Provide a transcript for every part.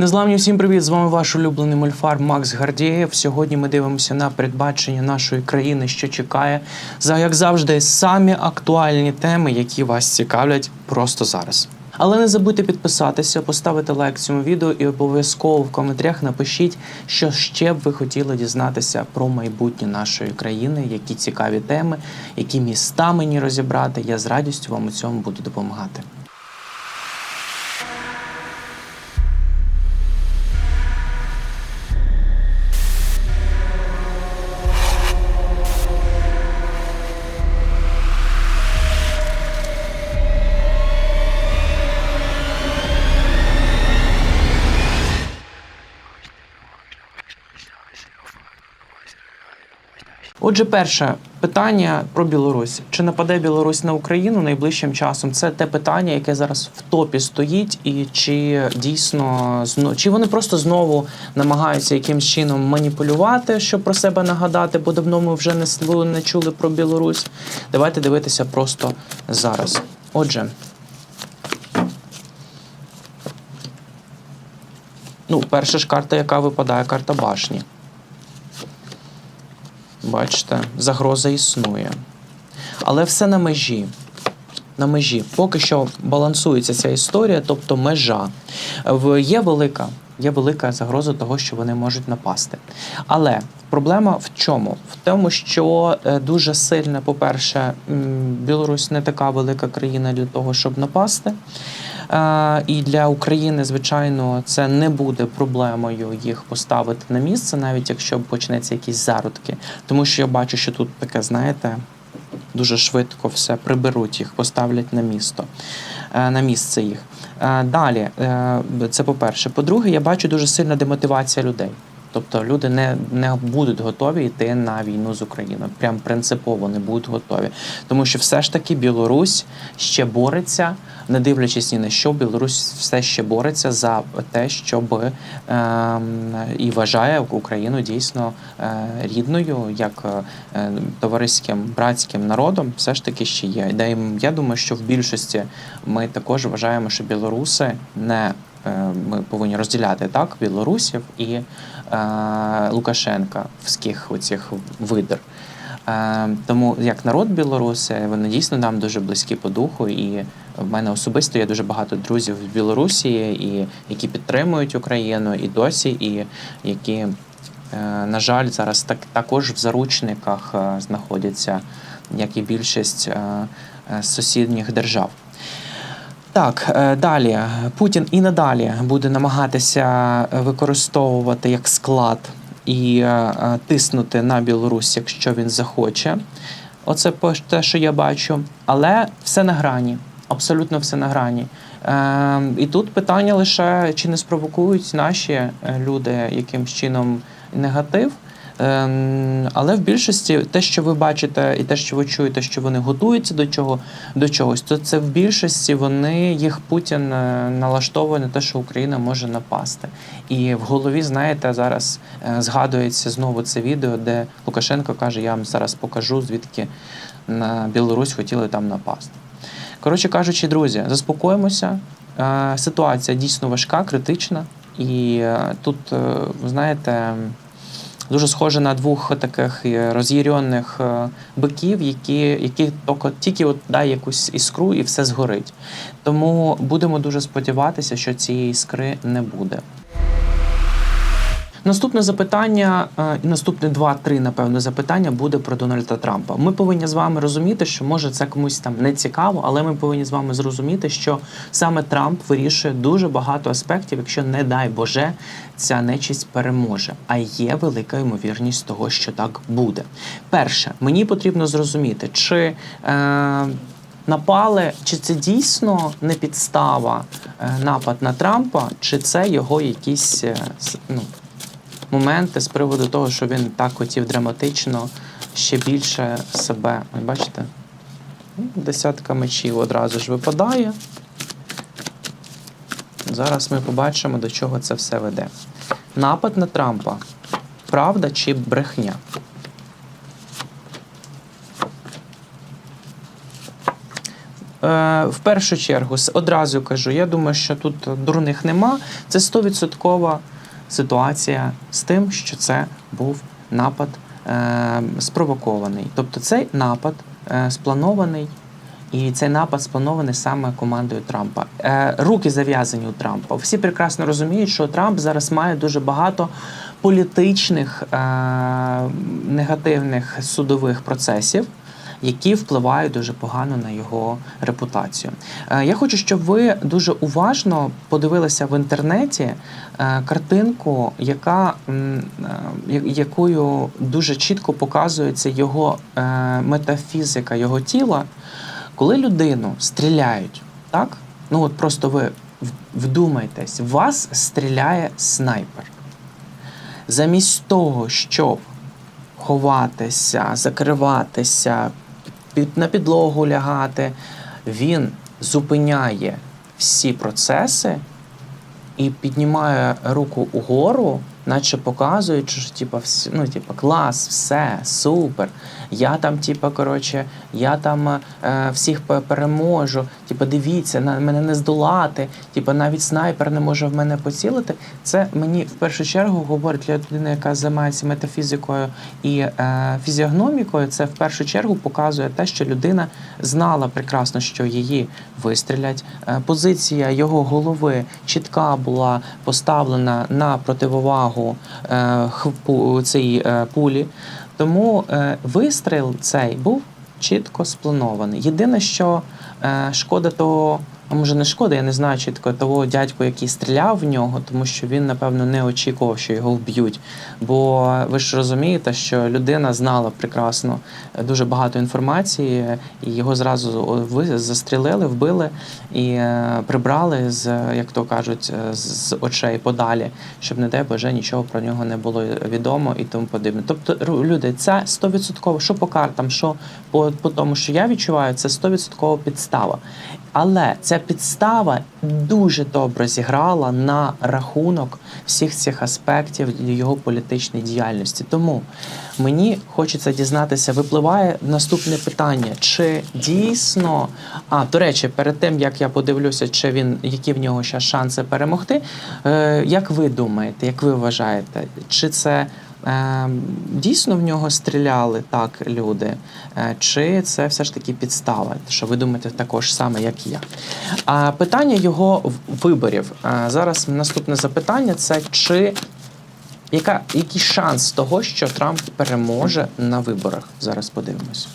Незламні всім привіт! З вами ваш улюблений мольфар Макс Гардієв. Сьогодні ми дивимося на передбачення нашої країни, що чекає. За як завжди, самі актуальні теми, які вас цікавлять просто зараз. Але не забудьте підписатися, поставити лайк цьому відео і обов'язково в коментарях напишіть, що ще б ви хотіли дізнатися про майбутнє нашої країни, які цікаві теми, які міста мені розібрати. Я з радістю вам у цьому буду допомагати. Отже, перше питання про Білорусь. Чи нападе Білорусь на Україну найближчим часом? Це те питання, яке зараз в топі стоїть, і чи дійсно чи вони просто знову намагаються якимсь чином маніпулювати, щоб про себе нагадати, бо давно ми вже не не чули про Білорусь. Давайте дивитися просто зараз. Отже. Ну, перша ж карта, яка випадає, карта башні. Бачите, загроза існує. Але все на межі. На межі. Поки що балансується ця історія, тобто межа. Є велика, є велика загроза того, що вони можуть напасти. Але проблема в чому? В тому, що е, дуже сильно, по-перше, Білорусь не така велика країна для того, щоб напасти. Е, І для України, звичайно, це не буде проблемою їх поставити на місце, навіть якщо почнеться якісь зародки. Тому що я бачу, що тут таке, знаєте, дуже швидко все приберуть їх, поставлять на місто, е, на місце їх. Е, Далі, це по-перше. По-друге, я бачу дуже сильна демотивація людей. Тобто люди не, не будуть готові йти на війну з Україною. Прям принципово не будуть готові. Тому що все ж таки Білорусь ще бореться, не дивлячись ні на що, Білорусь все ще бореться за те, щоб ем, і вважає Україну дійсно е, рідною, як е, товариським братським народом, все ж таки ще є. Де я думаю, що в більшості ми також вважаємо, що білоруси не е, ми повинні розділяти так білорусів і е, Лукашенківських оцих видр. Е, тому як народ білоруси, вони дійсно нам дуже близькі по духу, і в мене особисто є дуже багато друзів в Білорусі, і які підтримують Україну і досі, і які, е, на жаль, зараз так також в заручниках е, знаходяться, як і більшість е, сусідніх держав. Так, далі Путін і надалі буде намагатися використовувати як склад і тиснути на Білорусь, якщо він захоче. Оце те, що я бачу. Але все на грані. Абсолютно все на грані. Е, і тут питання лише, чи не спровокують наші е, люди якимсь чином негатив. Ем, але в більшості те, що ви бачите, і те, що ви чуєте, що вони готуються до чого до чогось, то це в більшості вони їх Путін е, налаштовує на те, що Україна може напасти. І в голові, знаєте, зараз е, згадується знову це відео, де Лукашенко каже: Я вам зараз покажу, звідки на Білорусь хотіли там напасти. Коротше кажучи, друзі, заспокоїмося. Е, Ситуація дійсно важка, критична, і е, тут, е, ви знаєте, дуже схоже на двох таких роз'ярених е, биків, які, які тільки от дай якусь іскру і все згорить. Тому будемо дуже сподіватися, що цієї іскри не буде. Наступне запитання, е, і наступне два-три, напевно, запитання буде про Дональда Трампа. Ми повинні з вами розуміти, що може це комусь там не цікаво, але ми повинні з вами зрозуміти, що саме Трамп вирішує дуже багато аспектів, якщо не дай Боже, ця нечисть переможе. А є велика ймовірність того, що так буде. Перше, мені потрібно зрозуміти, чи. Е, Напали, чи це дійсно не підстава е, напад на Трампа, чи це його якісь е, ну, моменти з приводу того, що він так хотів драматично ще більше себе. Ви бачите? Ну, Десятка мечів одразу ж випадає. Зараз ми побачимо, до чого це все веде. Напад на Трампа. Правда чи брехня? Е, в першу чергу одразу кажу, я думаю, що тут дурних нема. Це 100% ситуація з тим, що це був напад е, спровокований. Тобто цей напад е, спланований. І цей напад спланований саме командою Трампа. Е, руки зав'язані у Трампа. Всі прекрасно розуміють, що Трамп зараз має дуже багато політичних е, негативних судових процесів, які впливають дуже погано на його репутацію. Е, я хочу, щоб ви дуже уважно подивилися в інтернеті е, картинку, яка е, якою дуже чітко показується його метафізика, його тіла. Коли людину стріляють, так? Ну от просто ви вдумайтесь, вас стріляє снайпер. Замість того, щоб ховатися, закриватися, під, на підлогу лягати, він зупиняє всі процеси і піднімає руку угору, наче показуючи, що типа, ну, типа, клас, все, супер. Я там, типа, коротше, я там е, всіх пе- переможу. Типа, дивіться, на мене не здолати. Типа, навіть снайпер не може в мене поцілити. Це мені в першу чергу говорить для людини, яка займається метафізикою і е, фізіогномікою. Це в першу чергу показує те, що людина знала прекрасно, що її вистрілять. Е, позиція його голови чітка була поставлена на противовагу е, хпу- цій е, пулі. Тому е, вистріл цей був чітко спланований. Єдине, що шкода того, а може не шкода, я не знаю чітко того дядьку, який стріляв в нього, тому що він, напевно, не очікував, що його вб'ють. Бо ви ж розумієте, що людина знала прекрасно е, дуже багато інформації, і його зразу застрілили, вбили і е, прибрали з, як то кажуть, е, з очей подалі, щоб не дай Боже нічого про нього не було відомо і тому подібне. Тобто, люди, це 100%, що по картам, що по, по тому, що я відчуваю, це 100% підстава. Але ця підстава дуже добре зіграла на рахунок всіх цих аспектів його політичної діяльності. Тому мені хочеться дізнатися, випливає наступне питання: чи дійсно, а до речі, перед тим як я подивлюся, чи він які в нього ще шанси перемогти, е, як ви думаєте, як ви вважаєте, чи це дійсно в нього стріляли так люди, е, чи це все ж таки підстава? Що ви думаєте також саме, як і я? А питання його виборів. Е, зараз наступне запитання: це чи яка, який шанс того, що Трамп переможе на виборах? Зараз подивимось.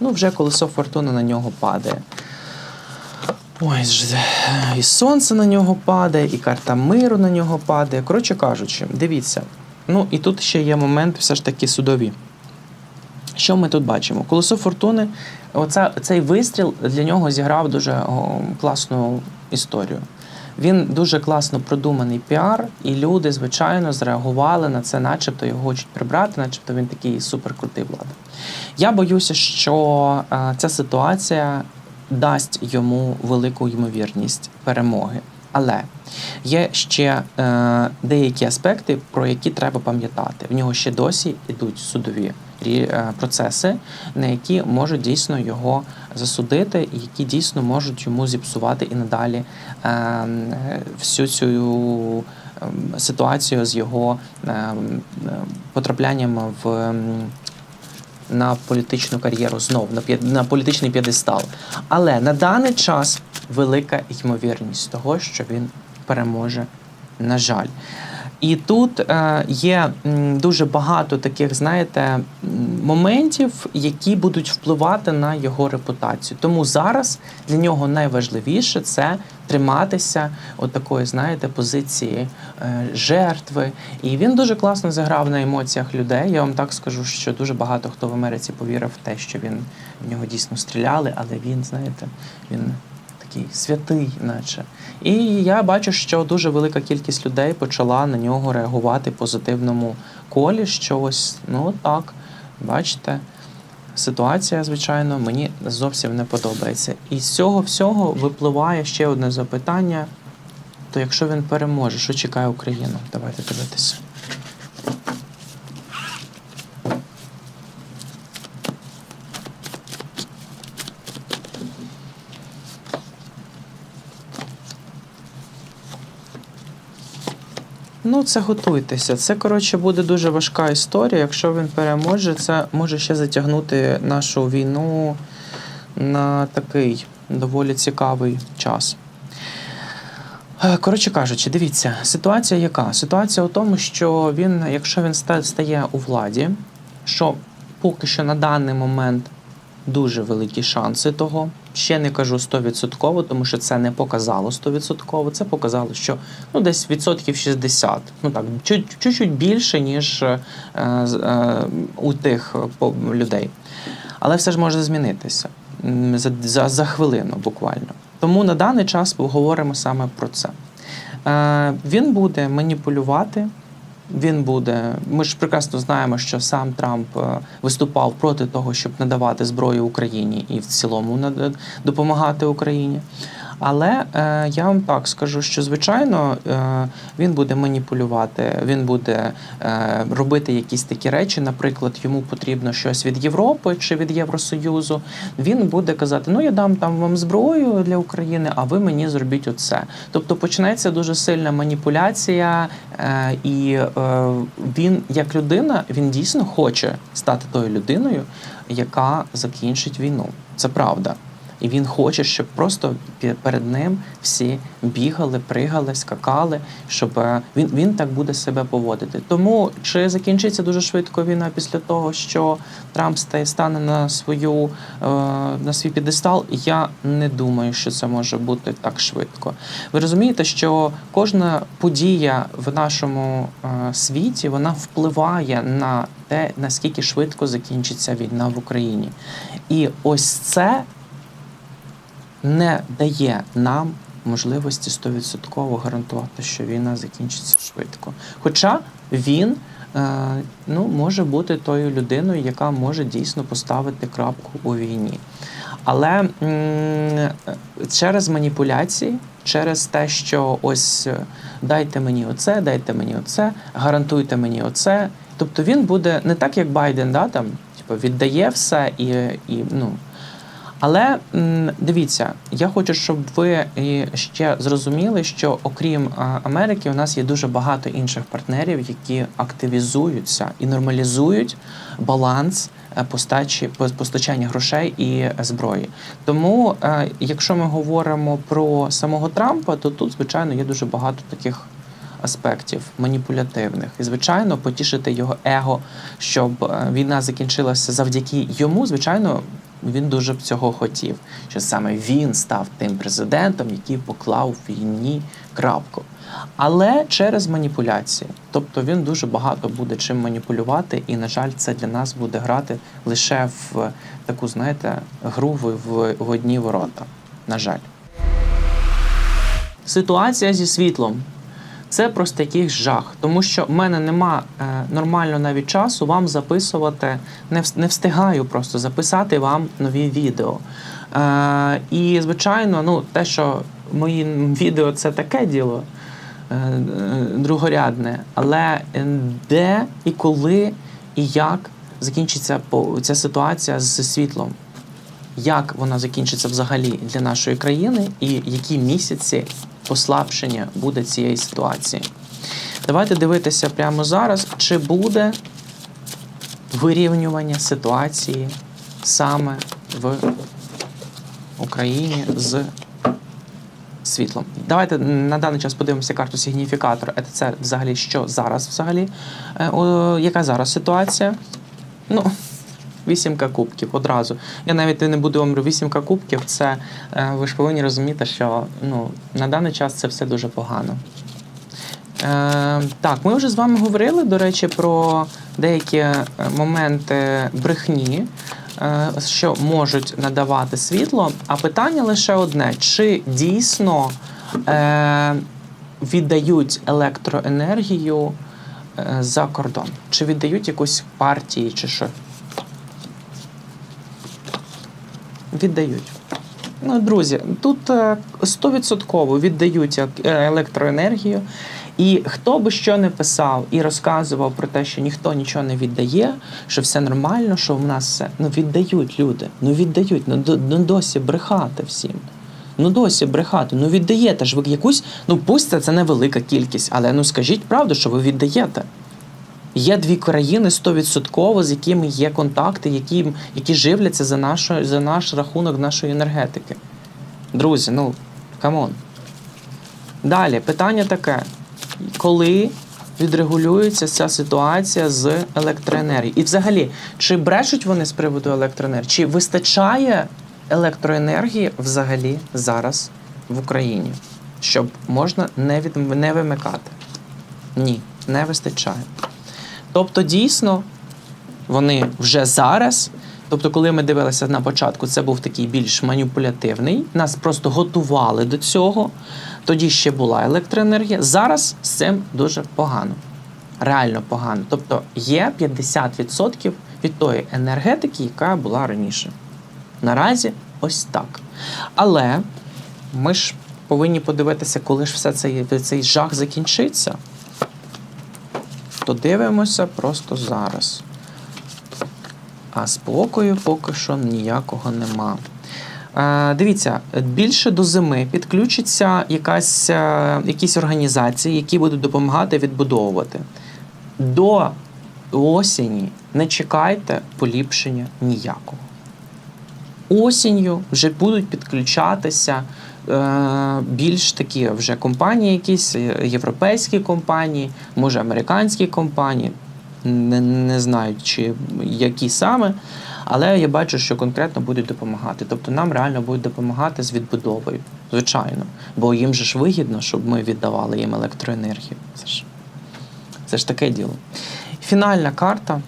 Ну, вже колесо фортуни на нього падає. Ой, і сонце на нього падає, і карта миру на нього падає. Коротше кажучи, дивіться. Ну і тут ще є момент все ж таки судові. Що ми тут бачимо? Колесо фортуни, оця, цей вистріл для нього зіграв дуже о, класну історію. Він дуже класно продуманий піар, і люди, звичайно, зреагували на це, начебто його хочуть прибрати, начебто він такий суперкрутий влада. Я боюся, що е, ця ситуація дасть йому велику ймовірність перемоги. Але є ще е, деякі аспекти, про які треба пам'ятати. В нього ще досі йдуть судові е, процеси, на які можуть дійсно його засудити, і які дійсно можуть йому зіпсувати і надалі е, всю цю ем, ситуацію з його ем, е, потраплянням в. На політичну кар'єру знов на на політичний п'єдестал. Але на даний час велика ймовірність того, що він переможе, на жаль. І тут е, є дуже багато таких, знаєте, моментів, які будуть впливати на його репутацію. Тому зараз для нього найважливіше це триматися от такої, знаєте, позиції е, жертви. І він дуже класно заграв на емоціях людей. Я вам так скажу, що дуже багато хто в Америці повірив в те, що він в нього дійсно стріляли, але він, знаєте, він святий, наче. І я бачу, що дуже велика кількість людей почала на нього реагувати в позитивному колі. Що ось, ну так, бачите. Ситуація, звичайно, мені зовсім не подобається. І з цього всього випливає ще одне запитання: то якщо він переможе, що чекає Україну? Давайте дивитися. Ну, це готуйтеся. Це, коротше, буде дуже важка історія. Якщо він переможе, це може ще затягнути нашу війну на такий доволі цікавий час. Е, Коротше кажучи, дивіться, ситуація яка? Ситуація у тому, що він, якщо він стає у владі, що поки що на даний момент дуже великі шанси того. Ще не кажу 100%, тому що це не показало 100%, це показало, що ну, десь відсотків 60, ну так, чуть- чуть-чуть більше, ніж е, е, у тих е, людей. Але все ж може змінитися за, за, за хвилину буквально. Тому на даний час поговоримо саме про це. Е, він буде маніпулювати. Він буде. Ми ж прекрасно знаємо, що сам Трамп е, виступав проти того, щоб надавати зброю Україні і в цілому допомагати Україні. Але е, я вам так скажу, що звичайно е, він буде маніпулювати, він буде е, робити якісь такі речі. Наприклад, йому потрібно щось від Європи чи від Євросоюзу. Він буде казати: Ну я дам там вам зброю для України, а ви мені зробіть оце. Тобто почнеться дуже сильна маніпуляція, е, і е, він, як людина, він дійсно хоче стати тою людиною, яка закінчить війну. Це правда. І він хоче, щоб просто перед ним всі бігали, пригали, скакали, щоб е, він, він так буде себе поводити. Тому чи закінчиться дуже швидко війна після того, що Трамп стане на свою е, на свій підестал? Я не думаю, що це може бути так швидко. Ви розумієте, що кожна подія в нашому е, світі вона впливає на те, наскільки швидко закінчиться війна в Україні. І ось це не дає нам можливості 100% гарантувати, що війна закінчиться швидко. Хоча він е, ну, може бути тою людиною, яка може дійсно поставити крапку у війні. Але через маніпуляції, через те, що ось е, дайте мені оце, дайте мені оце, гарантуйте мені оце. Тобто він буде не так, як Байден, да, там, типу, віддає все і, і ну. Але дивіться, я хочу, щоб ви ще зрозуміли, що окрім Америки, у нас є дуже багато інших партнерів, які активізуються і нормалізують баланс е, постачі постачання грошей і зброї. Тому, е, якщо ми говоримо про самого Трампа, то тут, звичайно, є дуже багато таких. Аспектів маніпулятивних і звичайно потішити його его, щоб е, війна закінчилася завдяки йому. Звичайно, він дуже б цього хотів, що саме він став тим президентом, який поклав війні крапку. Але через маніпуляції, тобто він дуже багато буде чим маніпулювати, і на жаль, це для нас буде грати лише в таку, знаєте, гру в, в, в одні ворота. На жаль, ситуація зі світлом. Це просто якийсь жах, тому що в мене нема е, нормально навіть часу вам записувати, не, встигаю просто записати вам нові відео. Е, і, звичайно, ну, те, що мої відео це таке діло е, другорядне, але де і коли і як закінчиться ця ситуація з світлом? як вона закінчиться взагалі для нашої країни, і які місяці послабшення буде цієї ситуації. Давайте дивитися прямо зараз, чи буде вирівнювання ситуації саме в Україні з світлом. Давайте на даний час подивимося карту сигніфікатор. Е, Це взагалі що зараз взагалі? Е, Яка зараз ситуація? Ну, Вісімка кубків одразу. Я навіть не буду вам вісімка кубків. Це е, ви ж повинні розуміти, що ну, на даний час це все дуже погано. Е, так, ми вже з вами говорили, до речі, про деякі е, моменти брехні, е, що можуть надавати світло. А питання лише одне: чи дійсно е, віддають електроенергію е, за кордон? Чи віддають якусь партії, чи що? Віддають. Ну, друзі, тут е, 100% віддають е, електроенергію. І хто би що не писав і розказував про те, що ніхто нічого не віддає, що все нормально, що в нас все. Ну віддають люди. Ну віддають, ну, до- ну досі брехати всім. Ну досі брехати. Ну віддаєте ж ви якусь, ну пусть це невелика кількість, але ну скажіть правду, що ви віддаєте. Є дві країни 100%, з якими є контакти, які, які живляться за, нашу, за наш рахунок нашої енергетики. Друзі, ну камон. Далі, питання таке: коли відрегулюється ця ситуація з електроенергією? І взагалі, чи брешуть вони з приводу електроенергії? Чи вистачає електроенергії взагалі зараз в Україні, щоб можна не, від, не вимикати? Ні, не вистачає. Тобто, дійсно, вони вже зараз. Тобто, коли ми дивилися на початку, це був такий більш маніпулятивний. Нас просто готували до цього. Тоді ще була електроенергія. Зараз з цим дуже погано. Реально погано. Тобто є 50% від тої енергетики, яка була раніше. Наразі ось так. Але ми ж повинні подивитися, коли ж все цей, цей жах закінчиться. То дивимося просто зараз. А спокою поки що ніякого нема. Е, дивіться, більше до зими підключиться якась, е, якісь організації, які будуть допомагати відбудовувати. До осені не чекайте поліпшення ніякого. Осінню вже будуть підключатися більш такі вже компанії, якісь е, європейські компанії, може американські компанії. Не, не знаю, чи які саме, але я бачу, що конкретно будуть допомагати. Тобто нам реально будуть допомагати з відбудовою, звичайно. Бо їм же ж вигідно, щоб ми віддавали їм електроенергію. Це ж, це ж таке діло. Фінальна карта.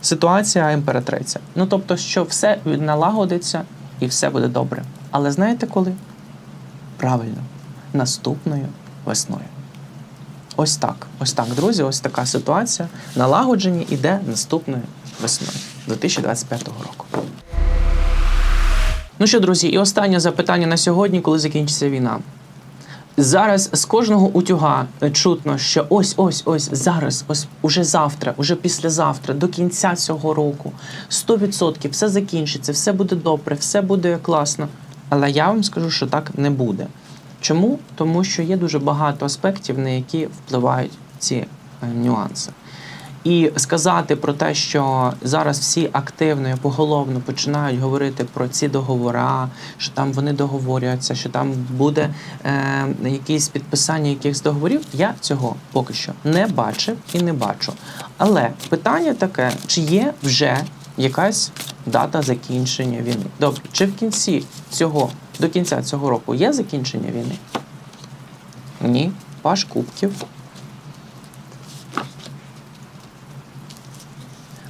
Ситуація імператриця. Ну тобто, що все налагодиться і все буде добре. Але знаєте коли? Правильно, наступною весною. Ось так. Ось так, друзі, ось така ситуація. Налагодження іде наступною весною 2025 року. Ну що, друзі, і останнє запитання на сьогодні, коли закінчиться війна. Зараз з кожного утюга чутно, що ось ось ось зараз, ось уже завтра, уже післязавтра, до кінця цього року, 100% все закінчиться, все буде добре, все буде класно. Але я вам скажу, що так не буде. Чому? Тому що є дуже багато аспектів, на які впливають ці е, нюанси. І сказати про те, що зараз всі активно і поголовно починають говорити про ці договори, що там вони договорюються, що там буде е, якісь підписання якихось договорів, я цього поки що не бачив і не бачу. Але питання таке: чи є вже якась дата закінчення війни? Добре, чи в кінці цього, до кінця цього року є закінчення війни? Ні. Паш Кубків.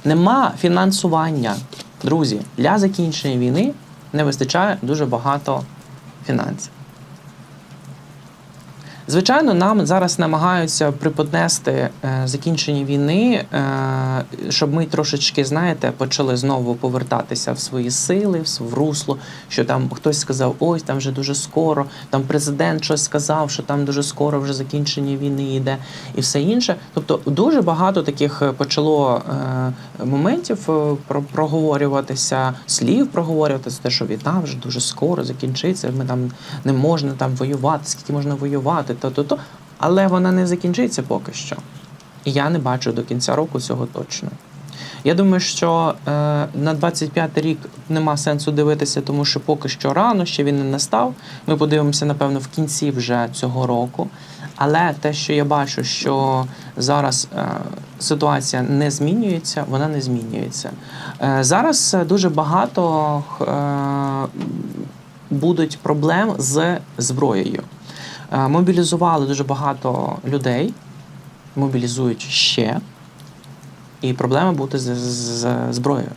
Нема фінансування, друзі. Для закінчення війни не вистачає дуже багато фінансів. Звичайно, нам зараз намагаються приподнести е, закінчення війни, е, щоб ми трошечки, знаєте, почали знову повертатися в свої сили, в русло. Що там хтось сказав, ось там вже дуже скоро. Там президент щось сказав, що там дуже скоро вже закінчення війни йде, і все інше. Тобто, дуже багато таких е, почало моментів про- проговорюватися, слів проговорюватися, те, що війна вже дуже скоро закінчиться. Ми там не можна там воювати, скільки можна воювати, то то то. Але вона не закінчиться поки що. І я не бачу до кінця року цього точно. Я думаю, що е, на 25 рік нема сенсу дивитися, тому що поки що рано, ще він не настав. Ми подивимося, напевно, в кінці вже цього року. Але те, що я бачу, що зараз е, ситуація не змінюється, вона не змінюється. Е, зараз дуже багато е, будуть проблем з зброєю. Е, Мобілізували дуже багато людей, мобілізують ще, і проблема буде з, з, зброєю.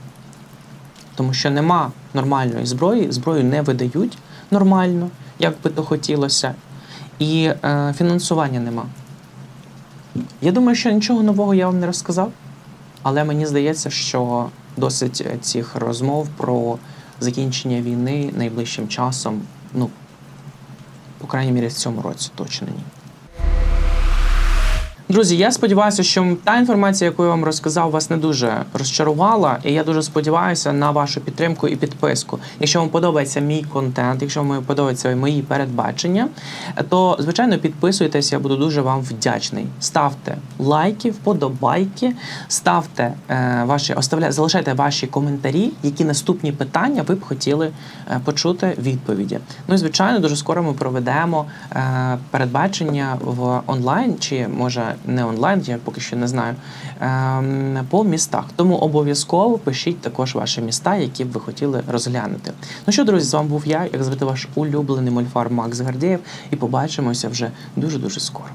Тому що нема нормальної зброї, зброю не видають нормально, як би то хотілося, і е, фінансування нема. Я думаю, що нічого нового я вам не розказав, але мені здається, що досить цих розмов про закінчення війни найближчим часом, ну, крайній мірі, в цьому році точно ні. Друзі, я сподіваюся, що та інформація, яку я вам розказав, вас не дуже розчарувала. І я дуже сподіваюся на вашу підтримку і підписку. Якщо вам подобається мій контент, якщо вам подобаються мої передбачення, то звичайно підписуйтесь, я буду дуже вам вдячний. Ставте лайки, вподобайки, ставте е, ваші, оставля, залишайте ваші коментарі, які наступні питання ви б хотіли е, почути відповіді. Ну і звичайно, дуже скоро ми проведемо е, передбачення в онлайн, чи може не онлайн, я поки що не знаю, ем, по містах. Тому обов'язково пишіть також ваші міста, які б ви хотіли розглянути. Ну що, друзі, з вами був я, як звати ваш улюблений мольфар Макс Гардєєв, і побачимося вже дуже дуже скоро.